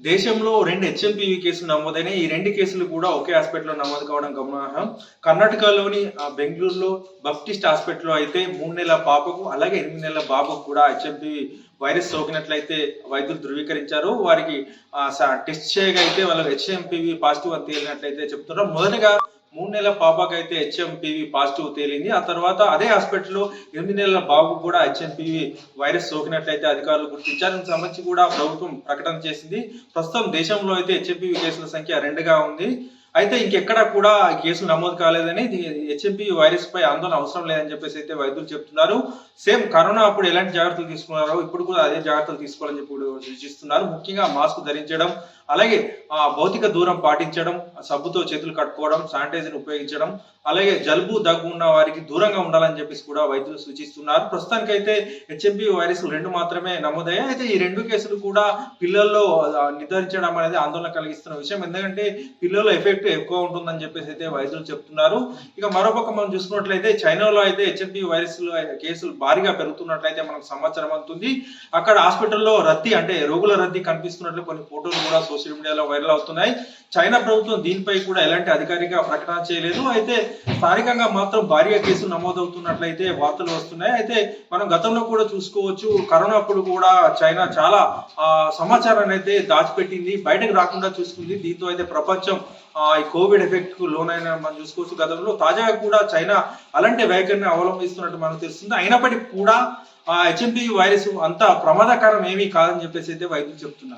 దేశంలో రెండు హెచ్ఎంపీవీ కేసులు నమోదైనాయి. ఈ రెండు కేసులు కూడా ఒకే హాస్పిటల్లో నమోదు కావడం గమనార్హం. కర్ణాటకలోని ఆ, బెంగళూరులో బప్టిస్ట్ హాస్పిటల్లో అయితే మూడు నెలల పాపకు అలాగే ఎనిమిది నెలల బాబుకు కూడా హెచ్ఎంపీవీ వైరస్ సోకినట్లయితే వైద్యులు ధృవీకరించారు. వారికి టెస్ట్ చేయగా అయితే వాళ్ళు హెచ్ఎంపీవీ పాజిటివ్ అని తేలినట్లయితే చెప్తున్నారు. మొదటగా మూడు నెలల పాపకు అయితే పాజిటివ్ తేలింది. ఆ తర్వాత అదే హాస్పిటల్లో ఎనిమిది నెలల బాబు కూడా హెచ్ఎంపివి వైరస్ సోకినట్లయితే అధికారులు గుర్తించారు. దీనికి సంబంధించి కూడా ప్రభుత్వం ప్రకటన చేసింది. ప్రస్తుతం దేశంలో అయితే హెచ్ఎంపివి కేసుల సంఖ్య రెండుగా ఉంది. అయితే ఇంకెక్కడ కూడా కేసులు నమోదు కాలేదని హెచ్ఎంపీ వైరస్ పై ఆందోళన అవసరం లేదని చెప్పేసి అయితే వైద్యులు చెప్తున్నారు. సేమ్ కరోనా అప్పుడు ఎలాంటి జాగ్రత్తలు తీసుకున్నారో ఇప్పుడు కూడా అదే జాగ్రత్తలు తీసుకోవాలని చెప్పి సూచిస్తున్నారు. ముఖ్యంగా మాస్క్ ధరించడం అలాగే ఆ, భౌతిక దూరం పాటించడం సబ్బుతో చేతులు కట్టుకోవడం శానిటైజర్ ఉపయోగించడం అలాగే జలుబు దగ్గు ఉన్న వారికి దూరంగా ఉండాలని చెప్పేసి కూడా వైద్యులు సూచిస్తున్నారు. ప్రస్తుతానికైతే హెచ్ఎంపీ వైరస్ రెండు మాత్రమే నమోదయ్యాయి. అయితే ఈ రెండు కేసులు కూడా పిల్లల్లో నిర్ధారించడం అనేది ఆందోళన కలిగిస్తున్న విషయం. ఎందుకంటే పిల్లల్లో ఎఫెక్ట్ ఎక్కువ ఉంటుందని చెప్పేసి అయితే వైద్యులు చెప్తున్నారు. ఇక మరోపక్క మనం చూసుకున్నట్లయితే చైనాలో అయితే హెచ్ఎంపీ వైరస్ కేసులు భారీగా పెరుగుతున్నట్లయితే మనకు సమాచారం అందుతుంది. అక్కడ హాస్పిటల్లో రద్దీ అంటే రోగుల రద్దీ కనిపిస్తున్నట్లు కొన్ని ఫోటోలు కూడా సోషల్ మీడియాలో వైరల్ అవుతున్నాయి. చైనా ప్రభుత్వం దీనిపై కూడా ఎలాంటి అధికారిక ప్రకటన చేయలేదు. అయితే స్థానికంగా మాత్రం భారీగా కేసులు నమోదవుతున్నట్లయితే వార్తలు వస్తున్నాయి. అయితే మనం గతంలో కూడా చూసుకోవచ్చు కరోనా అప్పుడు కూడా చైనా చాలా సమాచారాన్ని అయితే దాచిపెట్టింది. బయటకు రాకుండా చూసుకుంది. దీంతో అయితే ప్రపంచం ఆ, ఈ కోవిడ్ ఎఫెక్ట్కు లోనైన మనం చూసుకోవచ్చు. గతంలో తాజాగా కూడా చైనా అలాంటి వైఖరిని అవలంబిస్తున్నట్టు మనకు తెలుస్తుంది. అయినప్పటికీ కూడా ఆ హెచ్ఎంపీ వైరస్ అంత ప్రమాదకరం ఏమీ కాదని చెప్పేసి అయితే వైద్యులు చెప్తున్నారు.